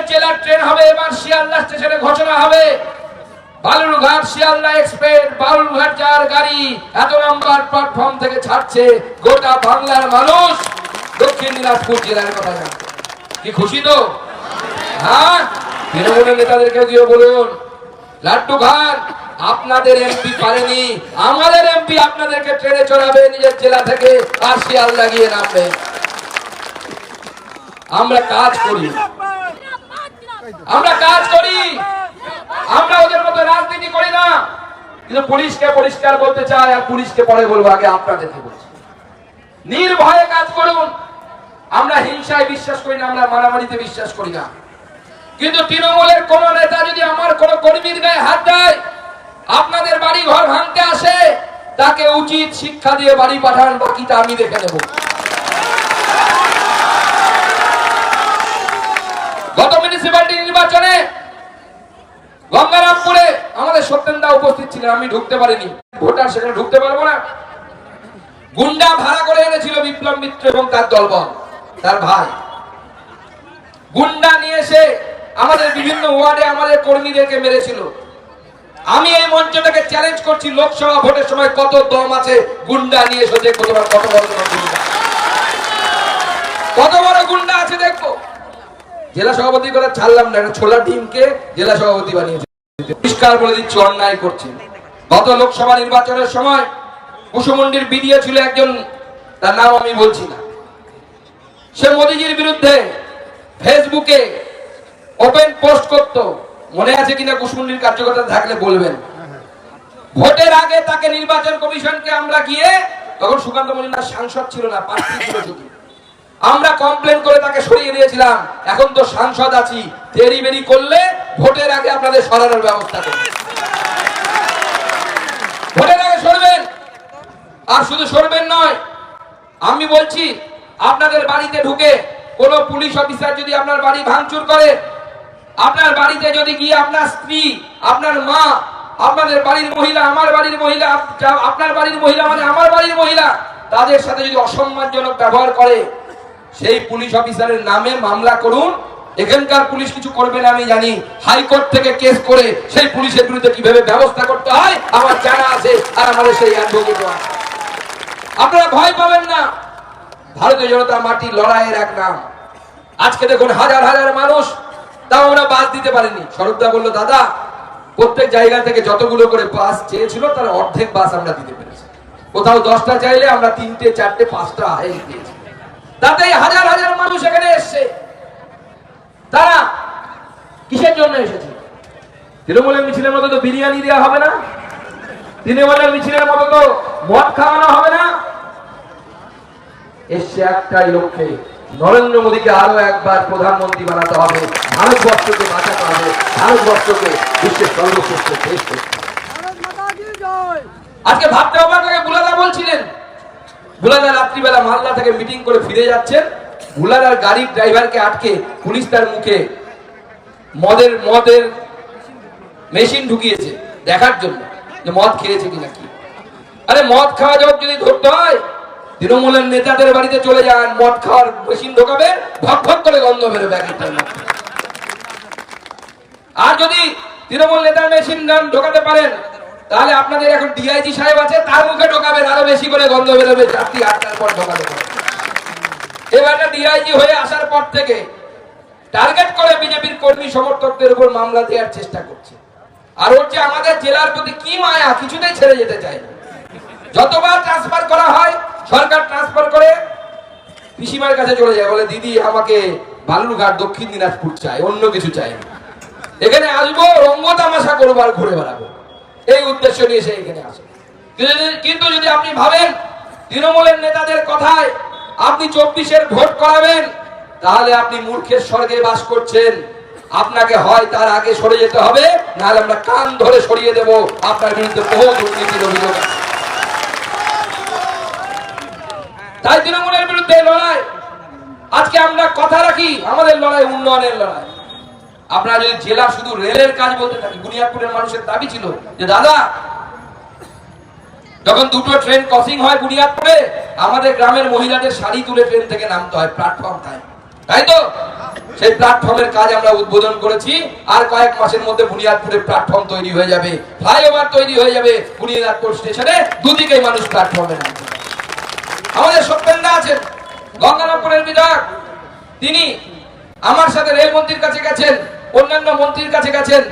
নিজের জেলার ট্রেন হবে, এবার শিয়ালদা স্টেশনে ঘোষণা হবে। বালুরঘাট, শিয়ালদা এক্সপ্রেস, বালুরঘাট যার গাড়ি এত নম্বর প্ল্যাটফর্ম থেকে ছাড়ছে, গোটা বাংলার মানুষ দক্ষিণ দিনাজপুর জেলার কথা জানবে। কি খুশি তো? হ্যাঁ? তৃণমূলের নেতাদেরকে গিয়ে বলুন। লাড্ডু খান, আপনাদের এমপি পারেনি, আমাদের এমপি আপনাদেরকে ট্রেনে চড়াবে নিজের জেলা থেকে, আর শিয়ালদা গিয়ে নামবে। আমরা কাজ করি। আমরা কাজ করি। আমরা ওদের মতো রাজনীতি করি না। কিন্তু পুলিশকে পরিষ্কার বলতে চাই আর পুলিশকে পরে বলব, আগে আপনাদেরকে বলছি। নির্ভয়ে কাজ করুন। আমরা হিংসায় বিশ্বাস করি না, আমরা মারামারিতে বিশ্বাস করি না। কিন্তু তৃণমূলের কোন নেতা যদি আমার কোন কর্মীর গায়ে হাত দেয়, আপনাদের বাড়ি ঘর ভাঙতে আসে, তাকে উচিত শিক্ষা দিয়ে বাড়ি পাঠান, বাকিটা আমি দেখে নেব। গত নির্বাচনে গঙ্গারামপুরে আমাদের সত্যেন্দা উপস্থিত ছিলেন, আমি ঢুকতে পারিনি। ভোটার সেখানে ঢুকতে পারব না। গুন্ডা ভাড়া করে এনেছিল বিপ্লব মিত্র এবং তার দলবল, তার ভাই। গুন্ডা নিয়ে এসে আমাদের বিভিন্ন ওয়ার্ডে আমাদের কর্মীদেরকে মেরেছিল। আমি এই মঞ্চটাকে চ্যালেঞ্জ করছি লোকসভা ভোটের সময় কত দম আছে, গুন্ডা নিয়ে এসে দেখব তোমার কত বড় গুন্ডা কত বড় গুন্ডা আছে দেখব জেলা সভাপতি করে ছাড়লাম না, একটা ছোলা টিমকে জেলা সভাপতি বানিয়েছে। পরিষ্কার বলে দিচ্ছি, অন্যায় করছে। গত লোকসভা নির্বাচনের সময় কুসুমন্ডির বিডিও ছিল একজন, তার নাম আমি বলছি না। সে মোদিজির বিরুদ্ধে ফেসবুকে ওপেন পোস্ট করত, মনে আছে কিনা কুসুমন্ডির কার্যকর্তা থাকলে বলবেন। ভোটের আগে তাকে নির্বাচন কমিশনকে আমরা গিয়ে, তখন সুকান্ত মজুমদার সাংসদ ছিল না, প্রার্থী ছিল শুধু আমরা কমপ্লেন করে তাকে সরিয়ে দিয়েছিলাম। এখন তো সাংসদ আছি। দেরি বেরি করলে ভোটের আগে আপনাদের সরানোর ব্যবস্থা করব। ভোটের আগে সরবেন। আর শুধু সরবেন নয়, আমি বলছি, আপনাদের বাড়িতে ঢুকে কোন পুলিশ অফিসার যদি আপনার বাড়ি ভাঙচুর করে, আপনার বাড়িতে যদি গিয়ে আপনার স্ত্রী, আপনার মা, আপনাদের বাড়ির মহিলা, আমার বাড়ির মহিলা, আপনার বাড়ির মহিলা মানে আমার বাড়ির মহিলা, তাদের সাথে যদি অসম্মানজনক ব্যবহার করে সেই পুলিশ অফিসারের নামে মামলা করুন। এখানকার পুলিশ কিছু করবে না, আমি জানি। হাইকোর্ট থেকে কেস করে সেই পুলিশের বিরুদ্ধে কীভাবে ব্যবস্থা করতে হয়, আমার জানা আছে আর আমাদের সেই আপনারা ভয় পাবেন না। ভারতীয় জনতা মাটি লড়াইয়ের এক নাম। আজকে দেখুন হাজার হাজার মানুষ, তাও আমরা বাস দিতে পারিনি। স্বরূপদা বলল, দাদা, প্রত্যেক জায়গা থেকে যতগুলো করে বাস চেয়েছিল, তার অর্ধেক বাস আমরা দিতে পেরেছি। কোথাও দশটা চাইলে আমরা তিনটে, চারটে, পাঁচটা দিয়েছি তাতে হাজার হাজার মানুষ এখানে এসছে। তারা কিসের জন্য এসেছে? তৃণমূলের মিছিলের মতো তো বিরিয়ানি দেওয়া হবে না? তৃণমূলের মিছিলের মতো তো মদ খাওয়ানো হবে না? এসছে একটাই লক্ষ্যে নরেন্দ্র মোদীকে আরও একবার প্রধানমন্ত্রী বানাতে হবে। ভারতবর্ষকে বাঁচাতে হবে। ভারতবর্ষকে বিশ্বের সর্বশ্রেষ্ঠ দেশ হবে। আজকে ভাবতে বুলাদা বলছিলেন বুলাদা রাত্রিবেলা মালদা থেকে মিটিং করে ফিরে যাচ্ছেন বুলাদার গাড়ির ড্রাইভারকে আটকে পুলিশ তার মুখে মদের মদের মেশিন ঢুকিয়েছে দেখার জন্য যে মদ খেয়েছে কিনা কি আরে মদ খাওয়া যোগ যদি ধরতে হয়, তৃণমূলের নেতাদের বাড়িতে চলে যান, মদ খাওয়ার মেশিন ঢোকাবে, ভক ভক করে গন্ধ বেরোবে মধ্যে। আর যদি তৃণমূল নেতার মেশিন গান ঢোকাতে পারেন তাহলে আপনাদের এখন ডিআইজি সাহেব আছে, তার মুখে ঢোকাবেন, আরও বেশি করে গন্ধ বেরোবে রাত্রি আটটার পর পারেন এবারটা ডিআইজি হয়ে আসার পর থেকে টার্গেট করে বিজেপির কর্মী সমর্থকদের উপর মামলা দেওয়ার চেষ্টা করছে। আর ওর যে আমাদের জেলার প্রতি কি মায়া, কিছুতেই ছেড়ে যেতে চায় যতবার ট্রান্সফার করা হয়, সরকার ট্রান্সফার করে, পিসিমার কাছে চলে যায়, বলে, দিদি, আমাকে বালুরঘাট, দক্ষিণ দিনাজপুর চাই, অন্য কিছু চাই এখানে আসব, রঙ্গ তামাশা করব আর ঘুরে বেড়াবো। এই উদ্দেশ্য নিয়ে সে এখানে আসে। কিন্তু যদি- আপনি ভাবেন, তৃণমূলের নেতাদের কথায় আপনি চব্বিশের ভোট করাবেন, তাহলে আপনি মূর্খের স্বর্গে বাস করছেন। আপনাকে হয় তার আগে সরে যেতে হবে, নাহলে আমরা কান ধরে সরিয়ে দেব। আপনার বিরুদ্ধে বহু দুর্নীতির অভিযোগ তাই তৃণমূলের বিরুদ্ধে লড়াই। আজকে আমরা কথা রাখি, আমাদের লড়াই উন্নয়নের লড়াই। আপনারা যদি জেলা শুধু রেলের কাজ বলতে থাকি, বুনিয়াদপুরের মানুষের দাবি ছিল যে, দাদা, যখন দুটো ট্রেন ক্রসিং হয় বুনিয়াদপুরে, আমাদের গ্রামের মহিলাদের শাড়ি তুলে ট্রেন থেকে নামতে হয় প্ল্যাটফর্ম থাকে তাই তো? সেই প্ল্যাটফর্মের কাজ আমরা উদ্বোধন করেছি, আর কয়েক মাসের মধ্যে বুনিয়াদপুরে প্ল্যাটফর্ম তৈরি হয়ে যাবে ফ্লাইওভার তৈরি হয়ে যাবে বুনিয়াদপুর স্টেশনে দুদিকে মানুষ প্ল্যাটফর্মে নামবে আমাদের সত্যেন্দা আছেন, গঙ্গারামপুরের বিধায়ক। তিনি আমার সাথে রেলমন্ত্রীর কাছে গেছেন। অন্যান্য মন্ত্রীর কাছে গেছেন।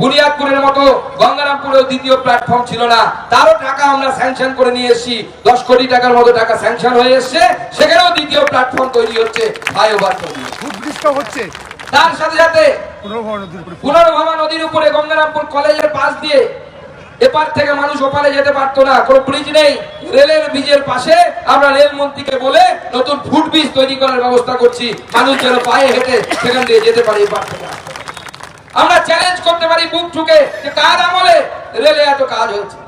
বুনিয়াদপুরের মতো গঙ্গারামপুরেও দ্বিতীয় প্ল্যাটফর্ম ছিল না। তারও টাকা আমরা স্যাংশন করে নিয়ে এসেছি। দশ কোটি টাকার মতো টাকা স্যাংশন হয়ে এসছে। সেখানেও দ্বিতীয় প্ল্যাটফর্ম তৈরি হচ্ছে ফ্লাইওভার তৈরি। হচ্ছে। তার সাথে সাথে পুনর্ভবা নদীর উপরে পুনর্ভবা নদীর উপরে গঙ্গারামপুর কলেজের পাশ দিয়ে এপার থেকে মানুষ ওপারে যেতে পারতো না। কোনো ব্রিজ নেই। রেলের ব্রিজের পাশে আমরা রেল মন্ত্রীকে বলে নতুন ফুট ব্রিজ তৈরি করার ব্যবস্থা করছি। মানুষ যেন পায়ে হেঁটে সেখান দিয়ে যেতে পারে এপার থেকে। আমরা চ্যালেঞ্জ করতে পারি বুক ঠুকে যে কার আমলে রেলে এত কাজ হয়েছে।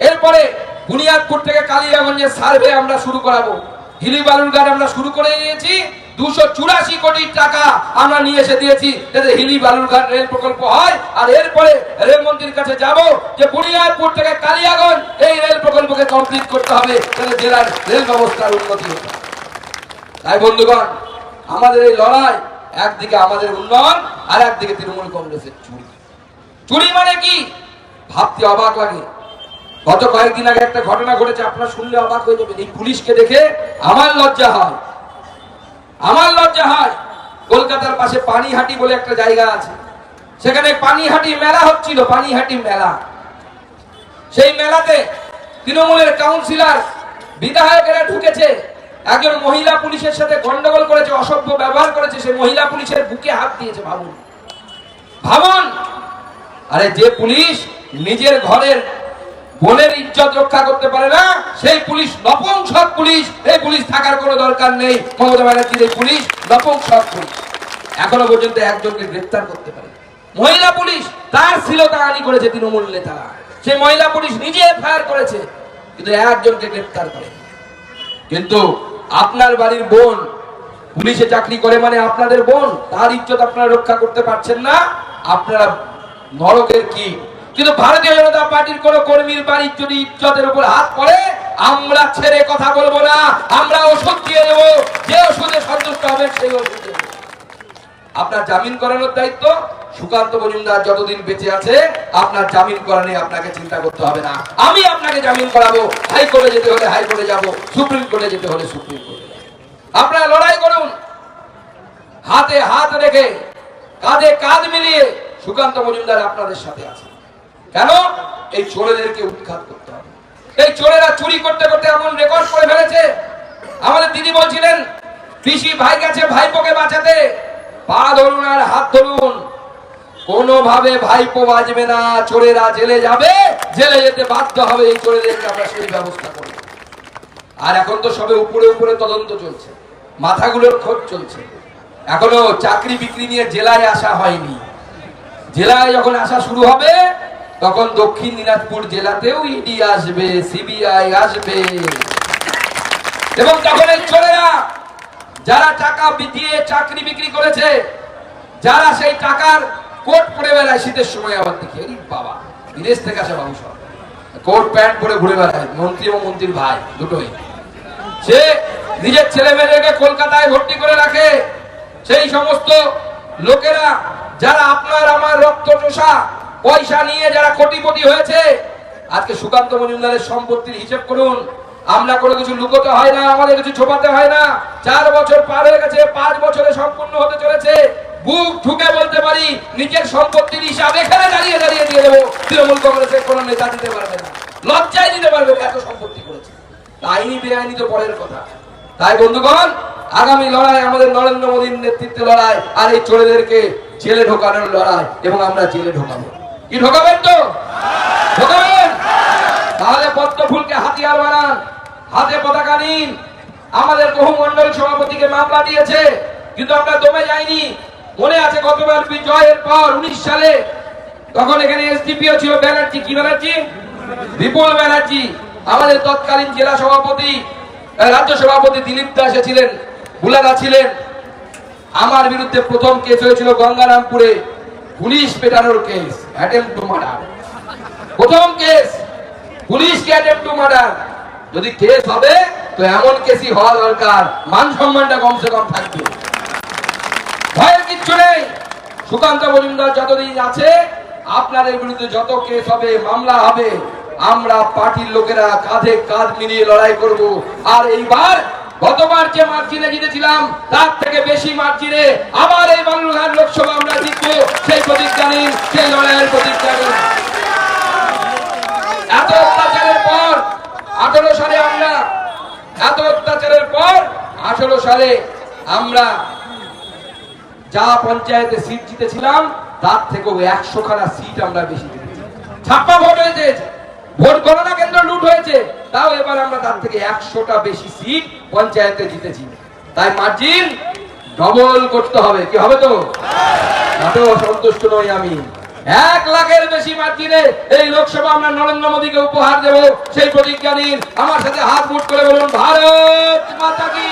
এরপরে বুনিয়াদপুর থেকে কালিয়াগঞ্জের সার্ভে আমরা শুরু করাবো। হিলি বালুরঘাট আমরা শুরু করে নিয়েছি দুশো চুরাশি কোটি টাকা আমরা নিয়ে এসে দিয়েছি যাতে হিলি বালুরঘাট রেল প্রকল্প হয়। আর এরপরে রেলমন্ত্রীর কাছে যাব যে বুনিয়াদপুর থেকে কালিয়াগঞ্জ এই রেল প্রকল্পকে কমপ্লিট করতে হবে যাতে জেলার রেল ব্যবস্থার উন্নতি পারে। তাই বন্ধুগণ, আমাদের এই লড়াই একদিকে আমাদের উন্নয়ন আর একদিকে তৃণমূল কংগ্রেসের চুরি। চুরি মানে কি? ভাবতে অবাক লাগে। গত কয়েকদিন আগে একটা ঘটনা ঘটেছে, আপনারা শুনলে অবাক হয়ে যাবেন। এই পুলিশকে দেখে আমার লজ্জা হয়। আমার লজ্জা হয়। কলকাতার পাশে পানিহাটি বলে একটা জায়গা আছে। সেখানে পানিহাটি মেলা হচ্ছিল, পানিহাটি মেলা। সেই মেলাতে তৃণমূলের কাউন্সিলর বিধায়কেরা ঢুকেছে। একজন মহিলা পুলিশের সাথে গন্ডগোল করেছে, অসভ্য ব্যবহার করেছে সে মহিলা পুলিশের বুকে হাত দিয়েছে, ভাবুন। ভাবুন! আরে যে পুলিশ নিজের ঘরের বোনের ইজ্জত রক্ষা করতে পারে না, সেই পুলিশ নপুংসক পুলিশ এই পুলিশ থাকার কোনো দরকার নেই। মমতা ব্যানার্জির এই পুলিশ নপুংসক পুলিশ। এখনও পর্যন্ত একজনকে গ্রেফতার করতে পারে মহিলা পুলিশ তার শ্লীলতাহানি করেছে তৃণমূল নেতারা। সেই মহিলা পুলিশ নিজে এফআইআর করেছে, কিন্তু একজনকে গ্রেফতার করে কিন্তু আপনার বাড়ির বোন পুলিশে চাকরি করে মানে আপনাদের বোন, তার ইজ্জত আপনারা রক্ষা করতে পারছেন না, আপনারা নরকের কি কিন্তু ভারতীয় জনতা পার্টির কোন কর্মীর বাড়ির যদি ইজ্জতের উপর হাত পড়ে, আমরা ছেড়ে কথা বলব না, আমরা ওষুধ দিয়ে দেবো, যে ওষুধে সন্তুষ্ট হবে সেই ওষুধ। আপনার জামিন করানোর দায়িত্ব। সুকান্ত মজুমদার যতদিন বেঁচে আছে, আপনার জামিন করানো আপনাকে চিন্তা করতে হবে না। আমি আপনাকে জামিন করাবো, হাইকোর্টে যেতে হলে হাইকোর্টে যাব, সুপ্রিম কোর্টে যেতে হলে সুপ্রিম কোর্টে আপনারা লড়াই করুন, হাতে হাত রেখে, কাঁধে কাঁধ মিলিয়ে সুকান্ত মজুমদার আপনাদের সাথে আছে। কেন? এই চোরেদেরকে উৎখাত করতে হবে। এই চোরেরা চুরি করতে করতে এমন রেকর্ড করে ফেলেছে। আমাদের দিদি বলছিলেন, পিসি ভাই গেছে, ভাইপোকে পা ধরুন আর হাত ধরুন। কোনোভাবে ভাইপো বাজবে না, চোরেরা জেলে যাবে, জেলে যেতে বাধ্য হবে, এই চোরেদেরকে আমরা সেই ব্যবস্থা করব। আর এখন তো সবে উপরে উপরে তদন্ত চলছে, মাথাগুলোর খোঁজ চলছে। এখনও চাকরি বিক্রি নিয়ে জেলায় আসা হয়নি। জেলায় যখন আসা শুরু হবে, তখন দক্ষিণ দিনাজপুর জেলাতেও ইডি আসবে, সিবিআই আসবে। এবং তখন এই চোরেরা যারা টাকা দিয়ে চাকরি বিক্রি করেছে, যারা সেই টাকার কোট পরে বেড়ায় শীতের সময় আবার দেখি বাবা, বিদেশ থেকে আসে সব কোট, প্যান্ট পরে ঘুরে বেড়ায়, মন্ত্রী এবং মন্ত্রীর ভাই, দুটোই। সে নিজের ছেলে মেয়েদেরকে কলকাতায় ভর্তি করে রাখে। সেই সমস্ত লোকেরা, যারা আপনার আমার রক্ত চোষা, পয়সা নিয়ে যারা কোটিপতি হয়েছে, আজকে সুকান্ত মজুমদারের সম্পত্তির হিসেব করুন আমরা কোনো কিছু লুকোতে হয় না, আমাদের কিছু ছোপাতে হয় না। চার বছর পার হয়ে গেছে, পাঁচ বছরে সম্পূর্ণ হতে চলেছে। বুক ঠুকে বলতে পারি, নিজের সম্পত্তির হিসাব এখানে দাঁড়িয়ে দাঁড়িয়ে দিয়ে দেবো। তৃণমূল কংগ্রেসের কোনো নেতা দিতে পারবে না। লজ্জায় দিতে পারবে এত সম্পত্তি করেছে। আইনি বেআইনি তো পরের কথা। তাই বন্ধুগণ, আগামী লড়াই আমাদের নরেন্দ্র মোদীর নেতৃত্বে লড়াই, আর এই চোরেদেরকে জেলে ঢোকানোর লড়াই, এবং আমরা জেলে ঢোকাবো। কি ঢোকাবেন তো? ঢোকাবেন? তাহলে পদ্ম ফুলকে হাতিয়ার বানান। হাতে পতাকা নিন। আমাদের বহু মন্ডল সভাপতিকে মামলা দিয়েছে, কিন্তু আমরা দমে যাইনি। মনে আছে গতবার বিজয়ের পর উনিশ সালে, তখন এখানে এসডিপিও ছিল ব্যানার্জি, কি ব্যানার্জি? বিপুল ব্যানার্জি, আমাদের তৎকালীন জেলা সভাপতি রাজ্য সভাপতি দিলীপ দাস ছিলেন বুলাদা ছিলেন। আমার বিরুদ্ধে প্রথম কেস হয়েছিল গঙ্গারামপুরে, পুলিশ পেটানোর কেস অ্যাটেম্প টু মার্ডার প্রথম কেস, পুলিশকে অ্যাটেম্প টু মার্ডার যদি কেস হবে, তো এমন কেসই হওয়া দরকার। মান সম্মানটা কমসে কম থাকবে। ভয়ের কিচ্ছু নেই। সুকান্ত মজুমদার যতদিন আছে, আপনাদের বিরুদ্ধে যত কেস হবে, মামলা হবে, আমরা পার্টির লোকেরা কাঁধে কাঁধ মিলিয়ে লড়াই করব। আর এইবার গতবার যে মার্জিনে জিতেছিলাম, তার থেকে বেশি মার্জিনে আবার এই বাংলার লোকসভা আমরা জিতবো। সেই প্রতিজ্ঞা নিন, সেই লড়াইয়ের প্রতিজ্ঞা নিন। এত আঠারো সালে আমরা এত অত্যাচারের পর আঠারো সালে আমরা যা পঞ্চায়েতে সিট জিতেছিলাম তার থেকেও একশো খানা সিট আমরা বেশি জিতেছি। ছাপ্পা ভোট হয়েছে। ভোট গণনা কেন্দ্র লুট হয়েছে। তাও এবার আমরা তার থেকে একশোটা বেশি সিট পঞ্চায়েতে জিতেছি। তাই মার্জিন ডবল করতে হবে। কি হবে তো? তাতেও সন্তুষ্ট নই আমি। এক লাখের বেশি মার্জিনে এই লোকসভা আমরা নরেন্দ্র মোদীকে উপহার দেব। সেই প্রতিজ্ঞা নিন। আমার সাথে হাত মুট করে বলুন, ভারত মাতা কি